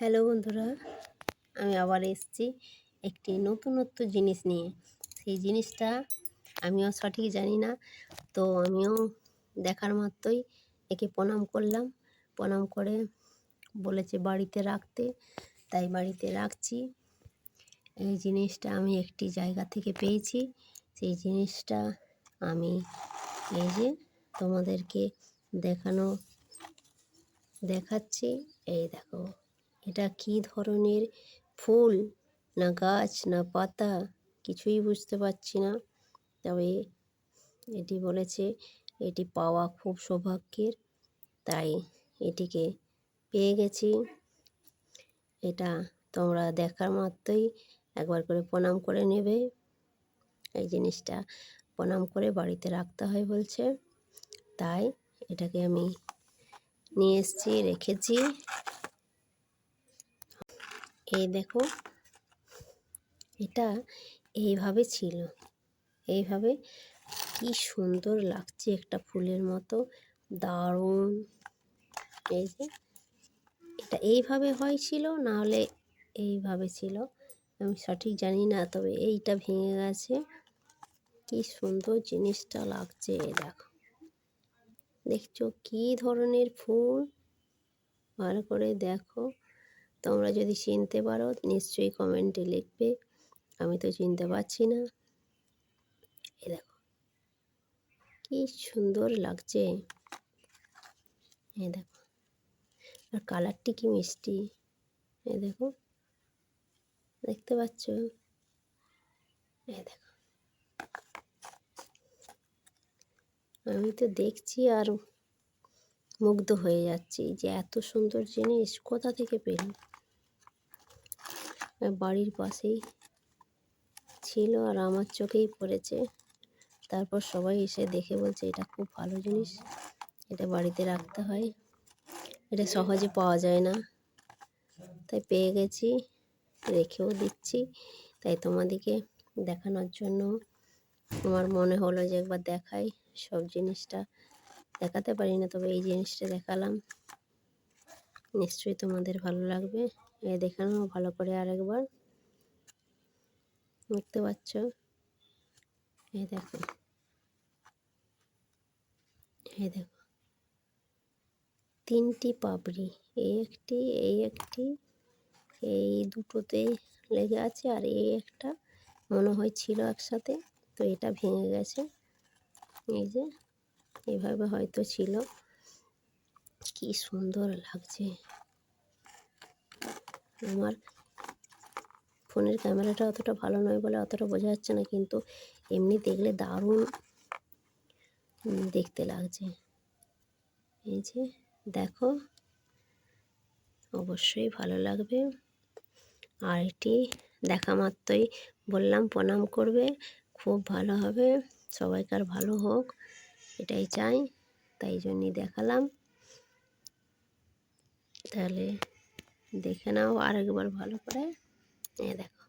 Hello বন্ধুরা, আমি আবার এসেছি একটি নতুনত্ব জিনিস নিয়ে। সেই জিনিসটা আমিও সঠিক জানি না, তো আমিও দেখার মাত্রই একে প্রণাম করলাম। প্রণাম করে বলেছে বাড়িতে রাখতে, তাই বাড়িতে রাখছি। এই জিনিসটা আমি একটি জায়গা থেকে পেয়েছি। সেই জিনিসটা আমি এই যে তোমাদেরকে দেখানো, দেখাচ্ছি। এই দেখো। এটা কি ধরনের ফুল? না গাছ, না পাতা? কিছুই বুঝতে পারছি না। তবে এটি বলেছে, এটি পাওয়া খুব সৌভাগ্যের। তাই এটিকে পেয়ে গেছি। এটা তোমরা দেখার মাত্রই একবার করে প্রণাম করে নেবে। এই জিনিসটা প্রণাম করে বাড়িতে রাখতে হয় বলছে। তাই এটাকে আমি নিয়ে এসেছি, রেখেছি। এই দেখো, এটা এইভাবে ছিল। এইভাবে কি সুন্দর লাগছে একটা ফুলের মতো, দারুণ। এই যে, এটা এইভাবে হয়েছিল, না হলে এইভাবে ছিল, আমি সঠিক জানি না, তবে এইটা ভেঙে গেছে। কি সুন্দর জিনিসটা লাগছে দেখো। দেখছ কি ধরনের ফুল? ভালো করে দেখো। তোমরা যদি চিনতে পারো, নিশ্চয়ই কমেন্টে লিখবে। আমি তো চিনতে পারছি না। এ দেখো, কি সুন্দর লাগছে। এ দেখো, আর কালারটি কি মিষ্টি। এ দেখো, দেখতে পাচ্ছ? এ দেখো, আমি তো দেখছি আর মুগ্ধ হয়ে যাচ্ছি যে এত সুন্দর জিনিস কোথা থেকে পেলাম বাড়ির পাশেই ছিল আর আমার চোখেই পড়েছে। তারপর সবাই এসে দেখে বলছে, এটা খুব ভালো জিনিস, এটা বাড়িতে রাখতে হয়। এটা সহজে পাওয়া যায় না। তাই পেয়ে গেছি, রেখেও দিচ্ছি। তাই তোমাদেরকে দেখানোর জন্য আমার মনে হলো যে একবার দেখাই সব জিনিসটা। দেখাতে পারি না, তবে এই জিনিসটা দেখালাম। নিশ্চয়ই তোমাদের ভালো লাগবে। এ দেখানো ভালো করে আরেকবার। দেখতে পাচ্ছ? এই দেখো। এই দেখো। তিনটি পাপড়ি এই একটি এই একটি, এই দুটোতে লেগে আছে আর এই একটা মনে হয় ছিল একসাথে, তো এটা ভেঙে গেছে। এই যে। এভাবে হয়তো ছিল। কি সুন্দর লাগছে। আমার ফোনের ক্যামেরাটা অতটা ভালো নয় বলে অতটা বোঝা যাচ্ছে না, কিন্তু এমনি দেখলে দারুণ দেখতে লাগছে। এই যে, দেখো, অবশ্যই ভালো লাগবে। আর এটি দেখা মাত্রই বললাম, প্রণাম করবে, খুব ভালো হবে, সবাইকার ভালো হোক। এটাই চাই তাই জন্যই দেখালাম। তাহলে দেখে নাও আরেকবার ভালো করে। দেখো।